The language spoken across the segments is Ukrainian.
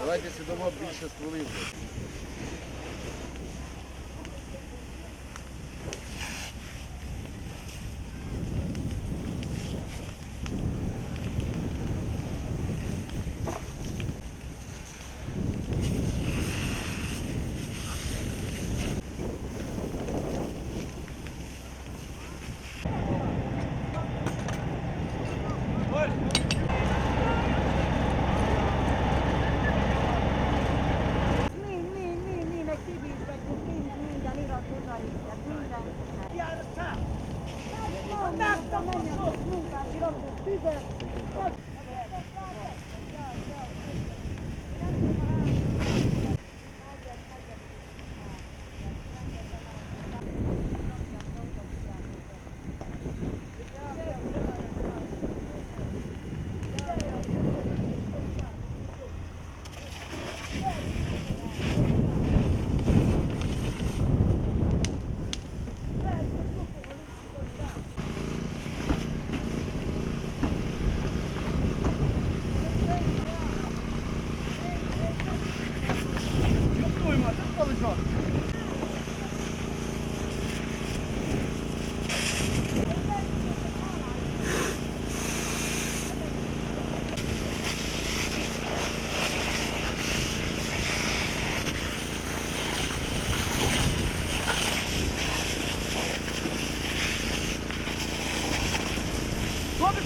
Давайте сюди більше стволів. 个。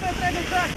entrei no tanque.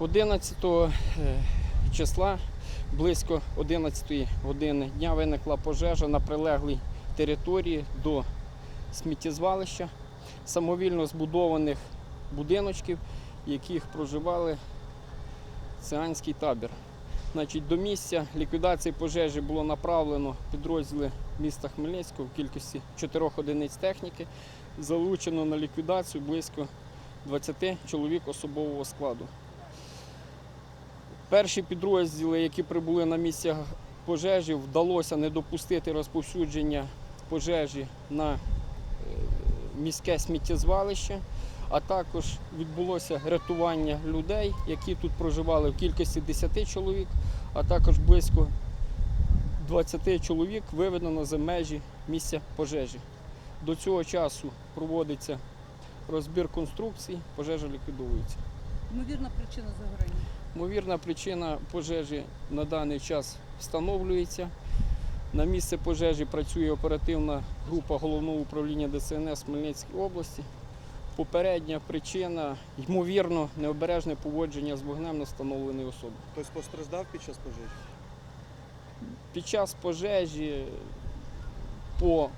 11 е, числа близько 11 години дня виникла пожежа на прилеглій території до сміттєзвалища самовільно збудованих будиночків, в яких проживали циганський табір. Значить, до місця ліквідації пожежі було направлено підрозділи міста Хмельницького в кількості 4 одиниць техніки. Залучено на ліквідацію близько 20 чоловік особового складу. Перші підрозділи, які прибули на місце пожежі, вдалося не допустити розповсюдження пожежі на е, міське сміттєзвалище, а також відбулося рятування людей, які тут проживали в кількості 10 чоловік, а також близько 20 чоловік виведено за межі місця пожежі. До цього часу проводиться розбір конструкцій, пожежа ліквідовується. Ймовірна причина загорання. Ймовірна причина пожежі на даний час встановлюється. На місце пожежі працює оперативна група головного управління ДСНС Хмельницької області. Попередня причина, ймовірно, необережне поводження з вогнем на встановленої особи. Хтось постраждав під час пожежі? Під час пожежі по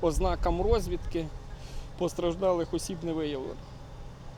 ознакам розвідки постраждалих осіб не виявлено.